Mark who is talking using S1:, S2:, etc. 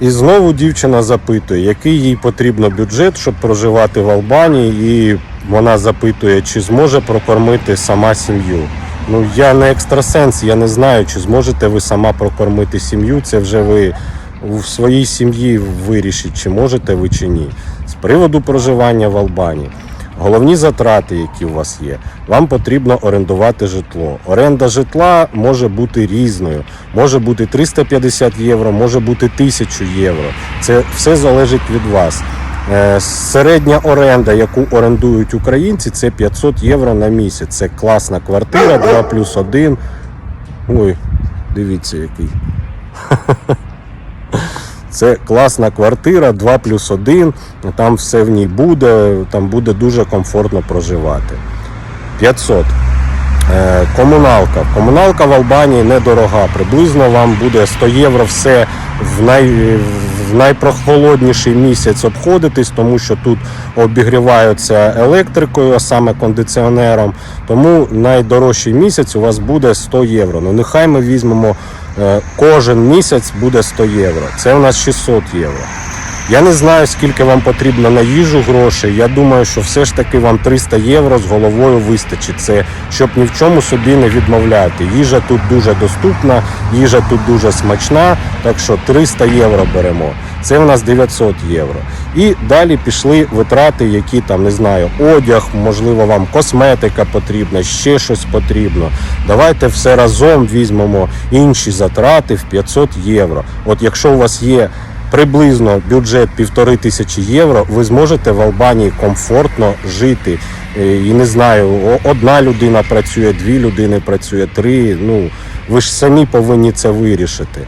S1: І знову дівчина запитує, який їй потрібно бюджет, щоб проживати в Албанії, і вона запитує, чи зможе прокормити сама сім'ю. Ну я не екстрасенс, я не знаю, чи зможете ви сама прокормити сім'ю. Це вже ви в своїй сім'ї вирішить, чи можете ви чи ні. З приводу проживання в Албанії. Головні затрати, які у вас є, вам потрібно орендувати житло. Оренда житла може бути різною. Може бути 350 євро, може бути 1000 євро. Це все залежить від вас. Е, Середня оренда, яку орендують українці, це 500 євро на місяць. Це класна квартира, 2 плюс 1. Ой, дивіться який. Це класна квартира, 2 плюс 1, там все в ній буде, там буде дуже комфортно проживати. 500. Е, Комуналка. Комуналка в Албанії недорога. Приблизно вам буде 100 євро все в, най, в найпрохолодніший місяць обходитись, тому що тут обігріваються електрикою, а саме кондиціонером. Тому найдорожчий місяць у вас буде 100 євро. Ну нехай ми візьмемо кожен місяць буде 100 євро. Це у нас 600 євро. Я не знаю, скільки вам потрібно на їжу грошей. Я думаю, що все ж таки вам 300 євро з головою вистачить. Це щоб ні в чому собі не відмовляти. Їжа тут дуже доступна, їжа тут дуже смачна. Так що 300 євро беремо. Це у нас 900 євро. І далі пішли витрати, які там не знаю, одяг, можливо, вам косметика потрібна, ще щось потрібно. Давайте все разом візьмемо інші затрати в 500 євро. От якщо у вас є приблизно бюджет півтори тисячі євро, ви зможете в Албанії комфортно жити. Е, І не знаю, одна людина працює, дві людини працює, три. Ну ви ж самі повинні це вирішити.